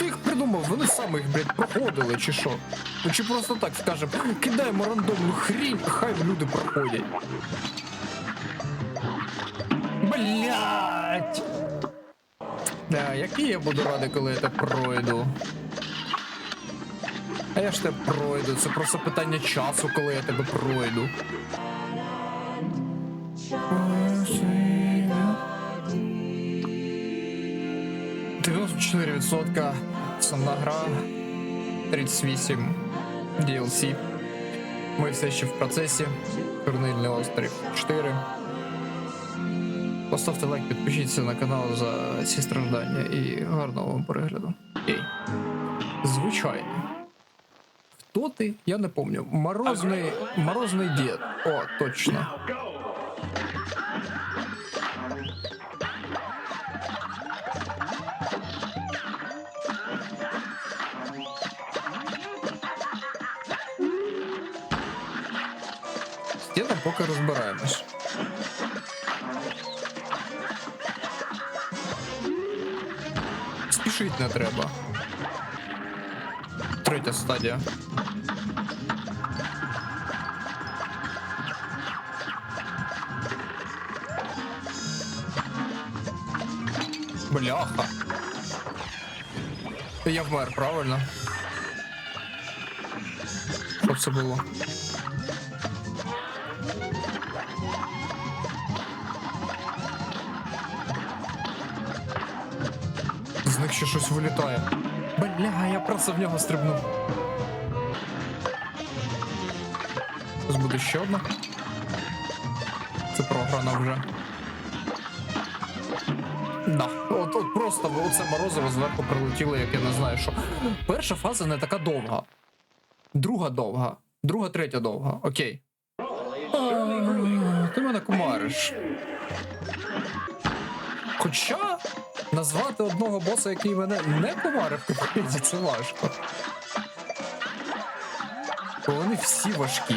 Хто їх придумав? Вони самі їх, блядь, проходили, чи що? Ну чи просто так скажемо, кидаємо рандомну хрінь, хай люди проходять. Блять! Да, який я буду радий, коли я це пройду. А я ж тебе пройду, це просто питання часу, коли я тебе пройду. 94% сама гра, 38 DLC. Ми все ще в процесі. Чорнильний острів 4. Поставте лайк, підпишіться на канал за ці страждання і гарного вам перегляду. Ей. Звичайно. Хто ти? Я не пам'ятаю. Морозний, морозний дід. О, точно. Поки розбираємось. Спішить не треба. Третя стадія. Бляха. Я вмер, правильно? Що це було? З них ще щось вилітає. Бля, я просто в нього стрибнув. Зараз буде ще одна. Це програна вже. Да. От, от просто оце морозиво зверху прилетіло, як я не знаю що. Перша фаза не така довга. Друга довга. Друга, третя довга. Окей. Мене кумариш. Хоча назвати одного боса, який мене не кумарив, це важко. Бо вони всі важкі.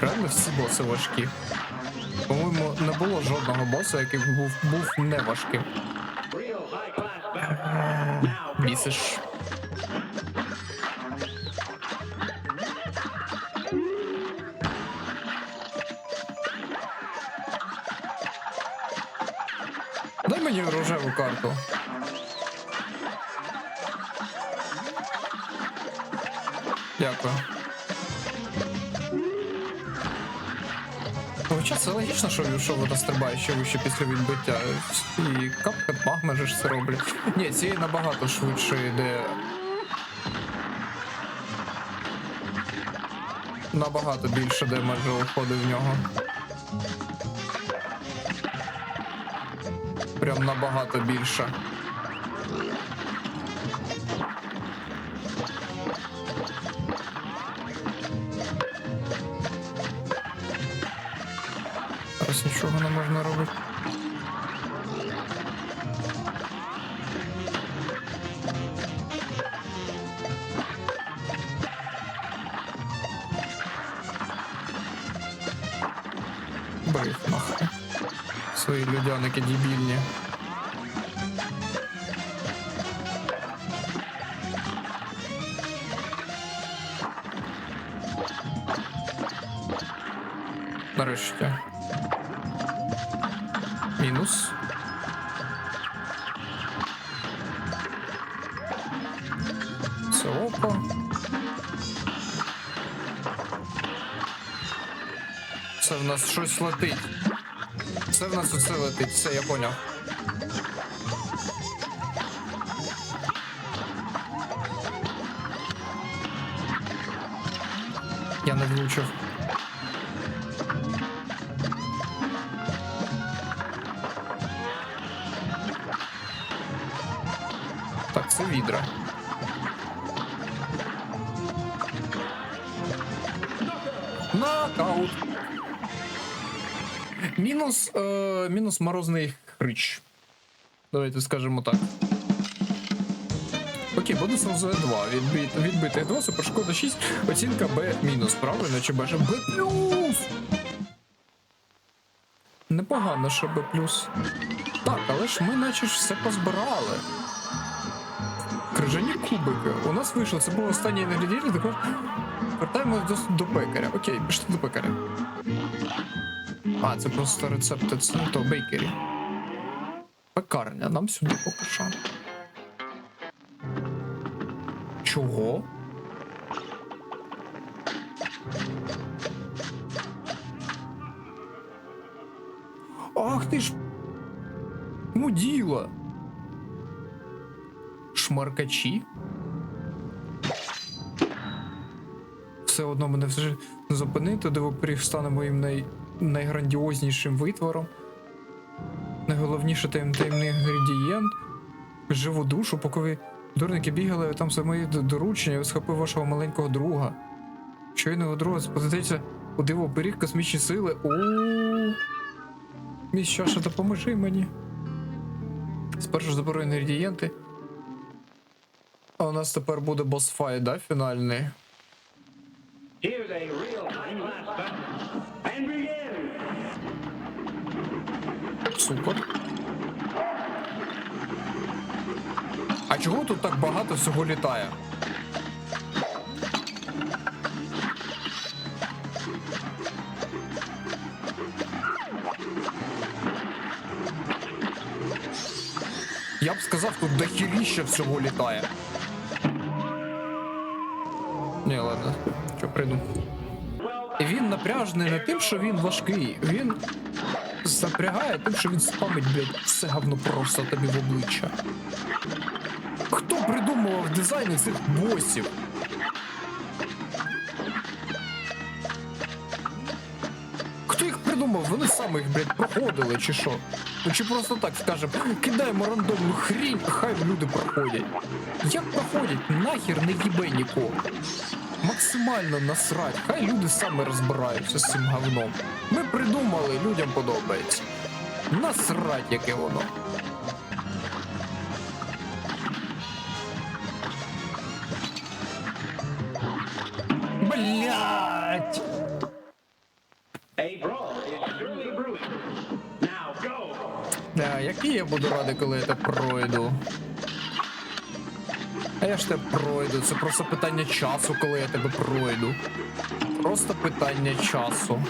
Реально всі боси важкі. По-моєму, не було жодного боса, який був, був не важким. Бісиш. Рожеву. Дякую. Хоча це логічно, що, що вода стрибає ще вище після відбиття. І капкат магми же ж це роблять. Ні, цієї набагато швидше йде. Набагато більше демеджу уходить в нього. Прям набагато більше. Зараз нічого не можна робити. Людяники дебільні. Нарешті. Мінус. Це око. Це в нас щось летить. Це в нас оце все, я поняв. Я не влучив. Так, це відра. Мінус, е, мінус морозний хрич. Давайте скажемо так. Окей, бонус ЛЗ 2. Відбит, відбитих 2, супершкода 6, оцінка Б мінус, правильно? Чи Б? Б плюс! Непогано, що Б плюс. Так, але ж ми наче ж все позбирали. Крижані кубики. У нас вийшло, це був останній інгредієнт, також вертаємось до, до пекаря. Окей, пішли до пекаря. А, це просто рецепти, це бейкері. Пекарня, нам сюди поки що. Чого? Ах ти ж. Муділа. Шмаркачі. Все одно мене вже зупинити, де пиріг стане моїм най... найграндіознішим витвором. Найголовніше таєм... таємний інгредієнт. Живу душу, поки ви дурники бігали, там д- доручення, схопив вашого маленького друга. Щойно його друга спозитається у диво пиріг космічні сили. у Мій Щаша, допоможи мені. Спершу заберу інгредієнти. А у нас тепер буде босфайт, да, фінальний. Here's a real Супер. А чого тут так багато всього літає? Я б сказав, тут дохеріща всього літає. Ні, ладно, що прийду. Він напряжений не тим, що він важкий. Він запрягає тим, що він спамить, блядь, все говно просто тобі в обличчя. Хто придумував дизайни цих босів? Хто їх придумав? Вони самі їх, блядь, проходили чи що? Ну чи просто так скажем, кидаємо рандомну хрінь, хай люди проходять. Як проходять? Нахер не їбе нікого. Максимально насрать, хай люди саме розбираються з цим говном. Ми придумали, людям подобається. Насрать, яке воно. Блять! Да, який я буду радий, коли я це пройду. А я ж тебе пройду. Це просто питання часу, коли я тебе пройду. Просто питання часу.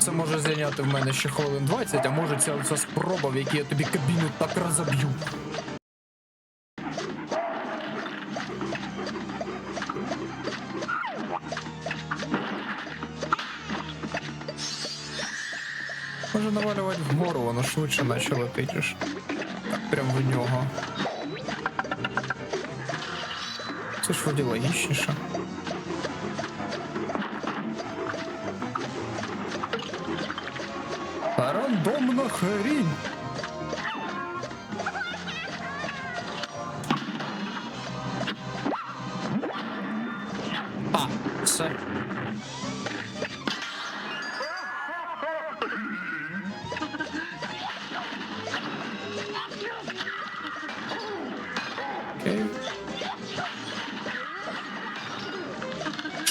Це може зайняти в мене ще хвилин 20, а може ця оця спроба, в якій я тобі кабіну так розоб'ю. Може навалювати вгору, воно швидше наче летить. Так, прям в нього. Це ж вроді логічніше. Рандомна хрінь.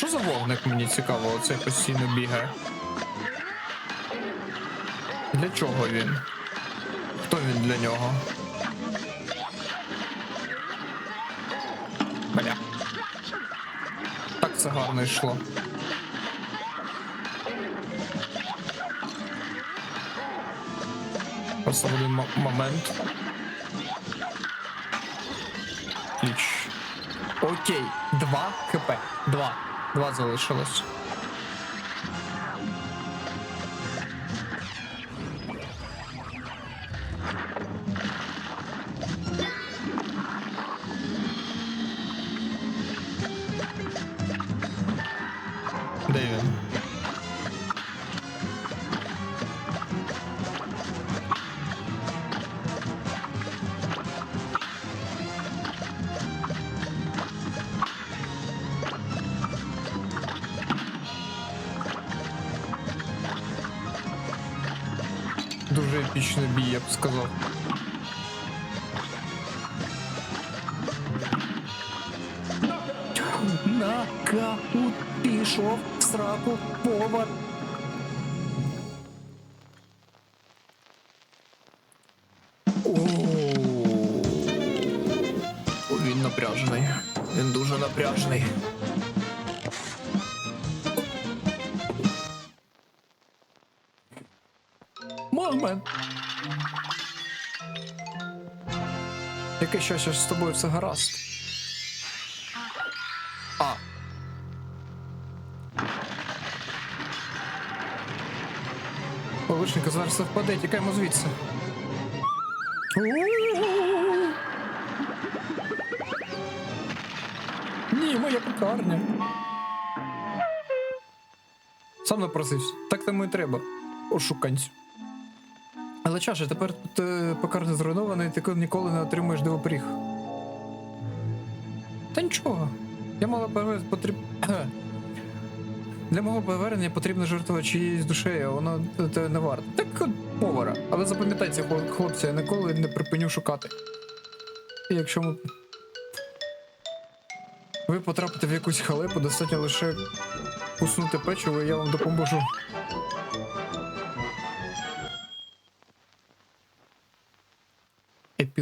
Що за вогник мені цікаво, оце постійно бігає? Для чого він? Хто він для нього? Бля. Так це гарно йшло. Просто момент. Кліч. Окей, два хп. Два. Два залишилось. Сказав. Нокаут пішов в сраку повар. О, напряжений. Він дуже напряжений. Момент. Яке щастя, з тобою все гаразд. А. Повишенька зараз впаде, тікаємо звідси. Ні, моя пекарня. Сам напросився. Так тому і треба. Ошуканцю. Чаше, тепер тут е, пекарня зруйнована, і ти ніколи не отримаєш дивопріг. Та нічого. Я мала потріб... Для мого повернення потрібно жертвувати чиїсь душею, воно те не варто. Так повара. Але запам'ятайте, хлоп- хлопці, я ніколи не припиню шукати. І якщо ми... ви потрапите в якусь халепу, достатньо лише уснути печиво, і я вам допоможу.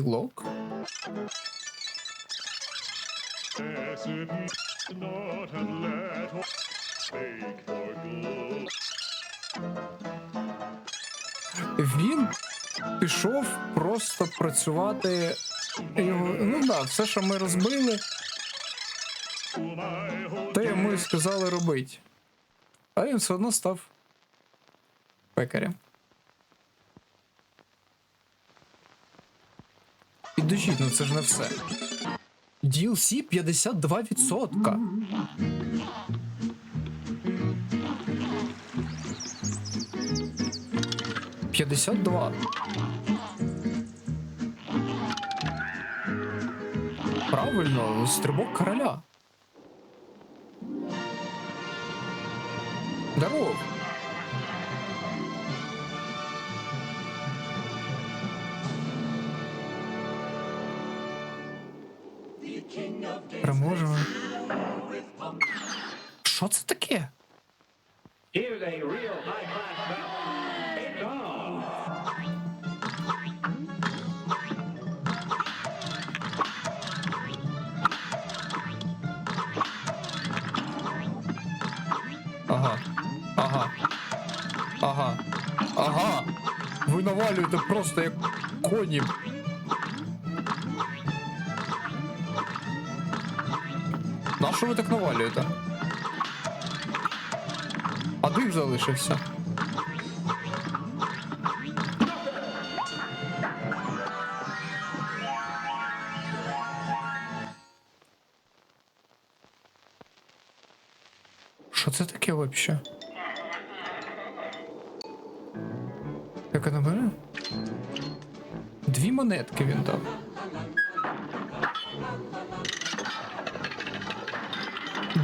Good. Він пішов просто працювати. Його, ну да, все, що ми розбили, те і сказали робити. А він все одно став пекарем. Підожіть, ну це ж не все. DLC 52%. П'ятдесят два. Правильно, стрибок короля. Здорово. Ви навалюєте просто як коні. На що ви так навалюєте? А дих залишився. Що це таке вообще? Монетки він дав.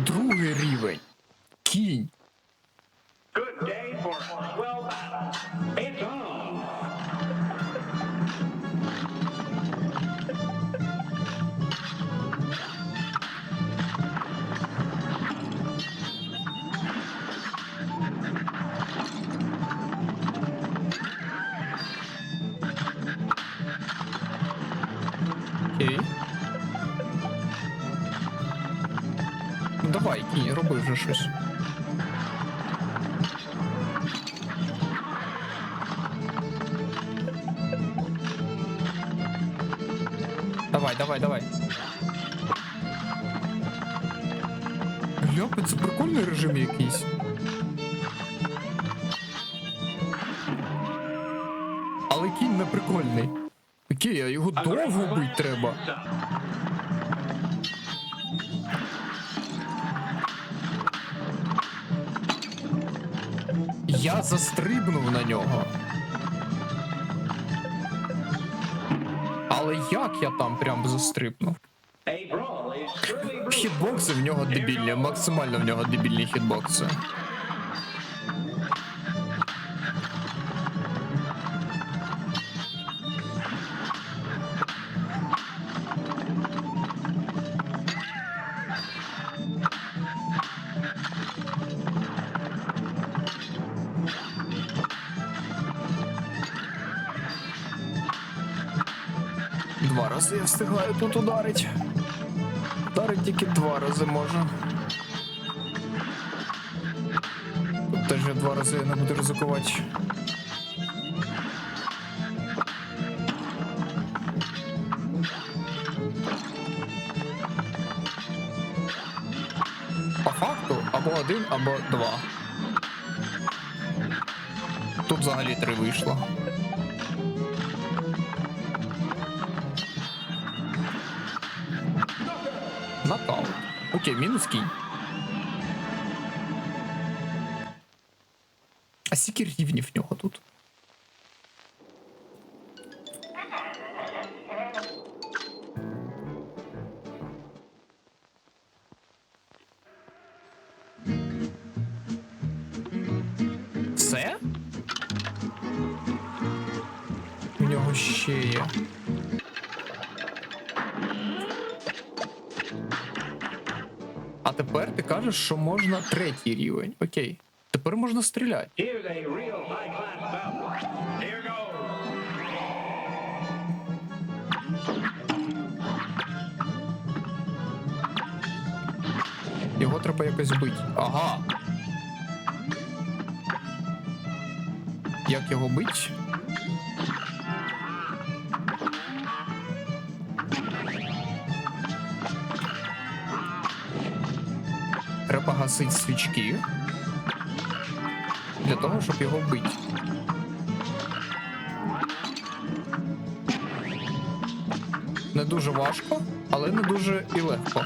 Другий рівень. Кінь. Good day for давай, вже щось. Давай, давай, давай. Ляпи, це прикольний режим якийсь. Але кінь не прикольний. Окей, а його довго бить треба. Я застрибнув на нього. Але як я там прям застрибнув? Хітбокси в нього дебільні, максимально в нього дебільні хітбокси. Два рази я встигаю тут ударить. вдарить тільки два рази може. Тут теж я два рази не буду ризикувати. По факту або один, або два. Тут взагалі три вийшло. Окей, мінус кінь. А скільки рівнів в нього тут? Що можна третій рівень. Окей. Тепер можна стріляти. Його треба якось бити. Ага. Як його бить? Треба гасити свічки. Для того, щоб його бити. Не дуже важко, але не дуже і легко.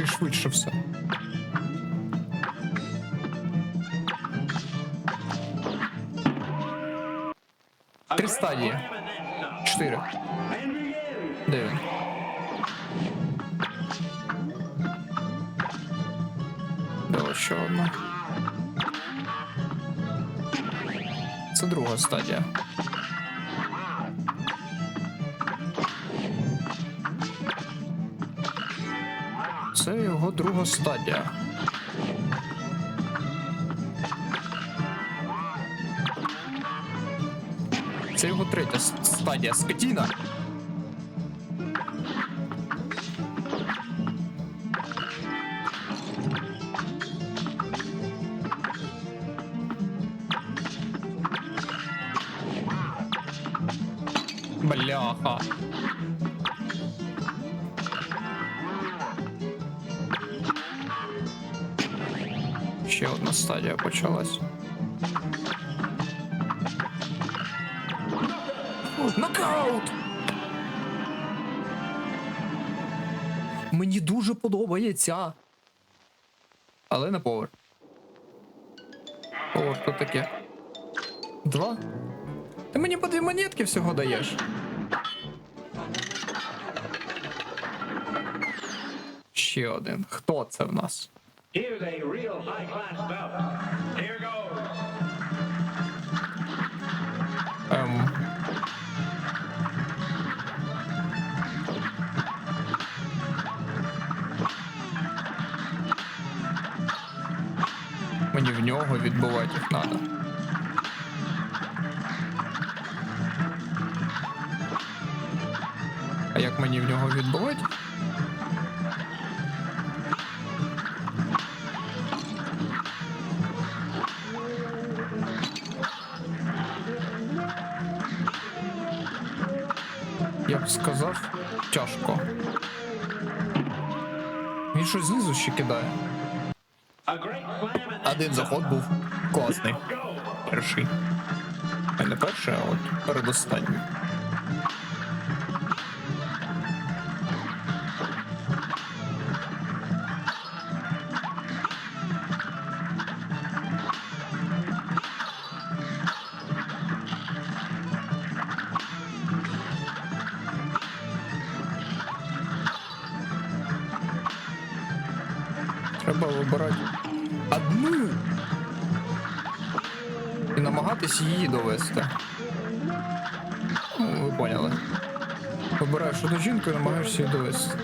Швидше швидше все. Три стадії. Чотири. Де він? Давай ще одна. Це друга стадія. Це його друга стадія. Це його третя стадія. Скотіна. Бляха. Ще одна стадія почалась. Нокаут! Мені дуже подобається. Але не повер. Повер, що таке? Два? Ти мені по дві монетки всього даєш. Ще один. Хто це в нас? Here's a real high-class bout. Here goes. Ем. Мені в нього відбувати їх треба. А як мені в нього відбувати? Один заход був класний. Перший. А не перший, а от передостанній. Її довести. Ну, ви поняли. Вибираєш одну жінку і намагаєшся її довести.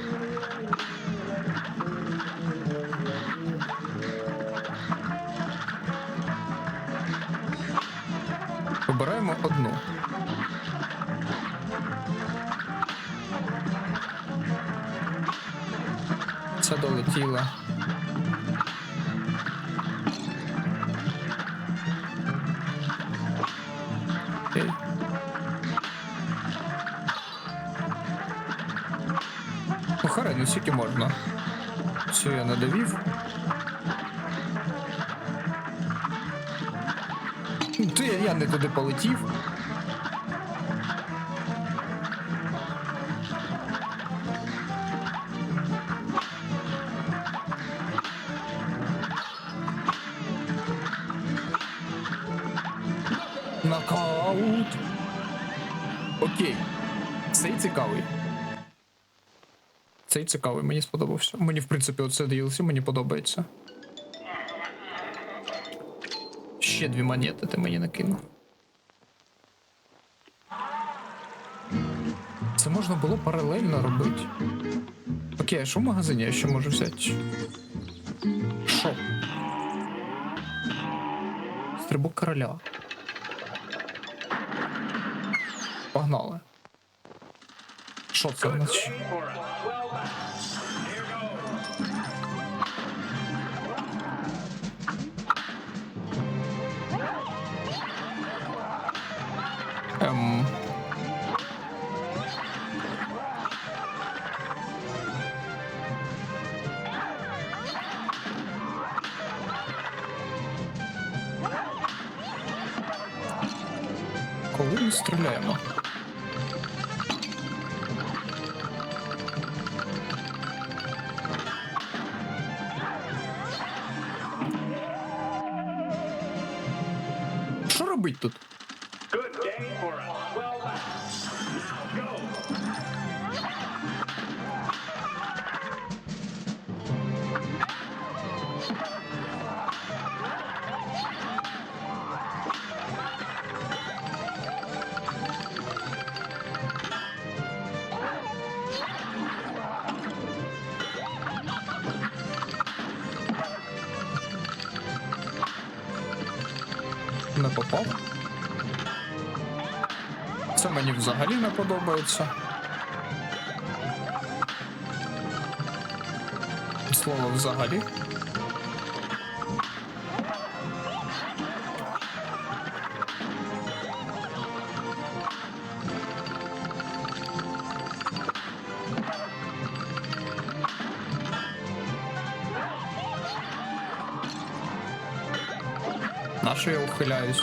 Вибираємо одну. Це долетіло. Можна. Все, я надавів. Ти я, не туди полетів. Цікавий, мені сподобався. Мені, в принципі, оце DLC мені подобається. Ще дві монети ти мені накинув. Це можна було паралельно робити. Окей, а що в магазині я ще можу взяти? Що? Стрибок короля. Погнали. Що це в нас? Ем... Коли ми стріляємо? Не попав. Це мені взагалі не подобається. Слово взагалі. Ухиляюсь?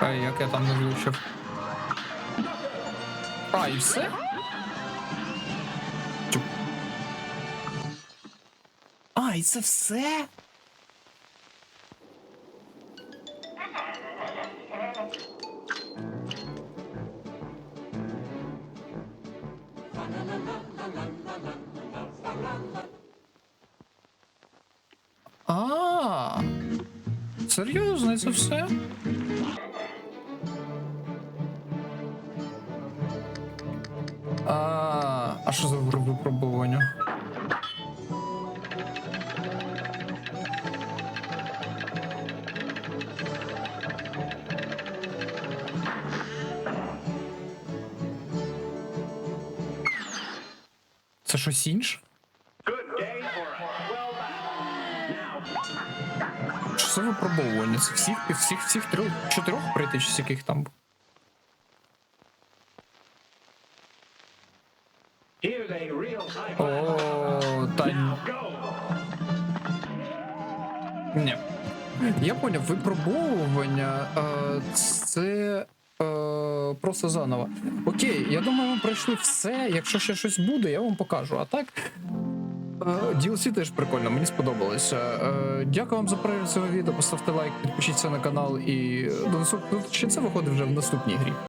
Ай, як я там не влучив. А, і все? А, і це все? Це все? А що за випробування? Це щось інше? Це випробовування? Це всіх, всіх, всіх трьох, чотирьох прийти, з яких там? О, та ні. Я поняв, випробовування е, це е, просто заново. Окей, я думаю, ми пройшли все. Якщо ще щось буде, я вам покажу. А так. Е, DLC теж прикольно, мені сподобалося. Е, Дякую вам за перегляд цього відео. Поставте лайк, підпишіться на канал і до наступного. Чи це виходить вже в наступній грі?